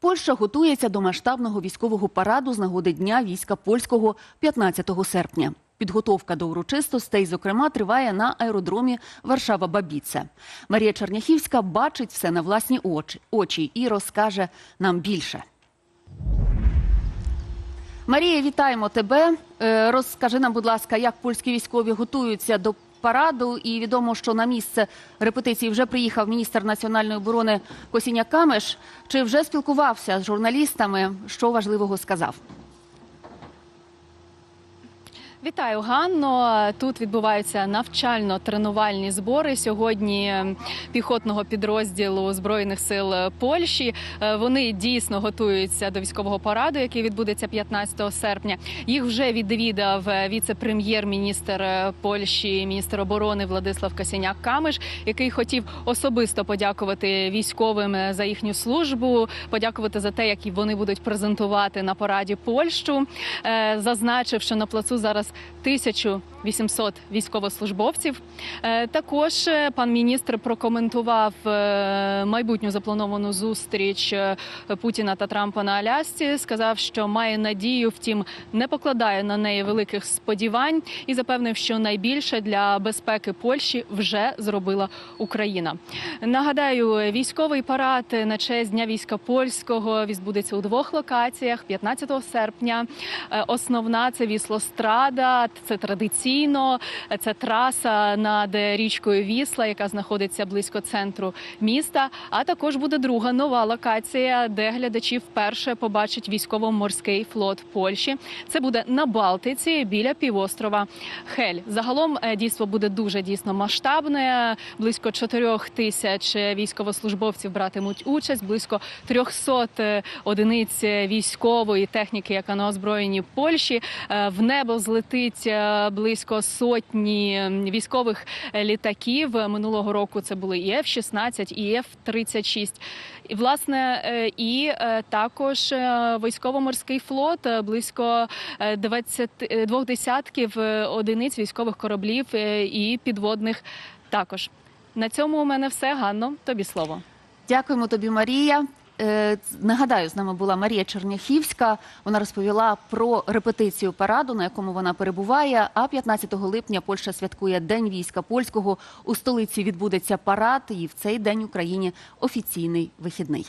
Польща готується до масштабного військового параду з нагоди Дня війська польського 15 серпня. Підготовка до урочистостей, зокрема, триває на аеродромі Варшава-Бабіце. Марія Черняхівська бачить все на власні очі, очі і розкаже нам більше. Марія, вітаємо тебе. Е, Розкажи нам, будь ласка, як польські військові готуються до параду. І відомо, що на місце репетиції вже приїхав міністр національної оборони Косіня Камеш. Чи вже спілкувався з журналістами? Що важливого сказав? Вітаю, Ганно. Тут відбуваються навчально-тренувальні збори сьогодні піхотного підрозділу збройних сил Польщі. Е, Вони дійсно готуються до військового параду, який відбудеться 15 серпня. Їх вже відвідав віце-прем'єр-міністр Польщі, міністр оборони Владислав Касяняк Камиш, який хотів особисто подякувати військовим за їхню службу, подякувати за те, як вони будуть презентувати на параді Польщу. Е, Зазначив, що на плацу зараз 1800 військовослужбовців. Е, Також е, пан міністр прокоментував е, майбутню заплановану зустріч Путіна та Трампа на Алясці. Сказав, що має надію, втім не покладає на неї великих сподівань і запевнив, що найбільше для безпеки Польщі вже зробила Україна. Нагадаю, військовий парад на честь дня війська польського відбудеться у двох локаціях 15 серпня. Основна це Віслострада. Це традиційно. Це траса над річкою Вісла, яка знаходиться близько центру міста. А також буде друга нова локація, де глядачі вперше побачать військово-морський флот Польщі. Це буде на Балтиці біля півострова Хель. Загалом е, дійство буде дуже дійсно масштабне. Близько 4 тисяч військовослужбовців братимуть участь, близько 300 одиниць військової техніки, яка на озброєнні Польщі. Е, В небо злетить е, близько сотні військових літаків. Минулого року це були і F-16, і F-36. І власне е, і е, також е, військово-морський флот е, близько е, 20, е, двох десятків е, одиниць військових кораблів е, і підводних також. На цьому у мене все. Ганно, тобі слово. Дякуємо тобі, Марія. Е, Нагадаю, з нами була Марія Черняхівська. Вона розповіла про репетицію параду, на якому вона перебуває. А 15 липня Польща святкує День війська польського. У столиці відбудеться парад, і в цей день Україні офіційний вихідний.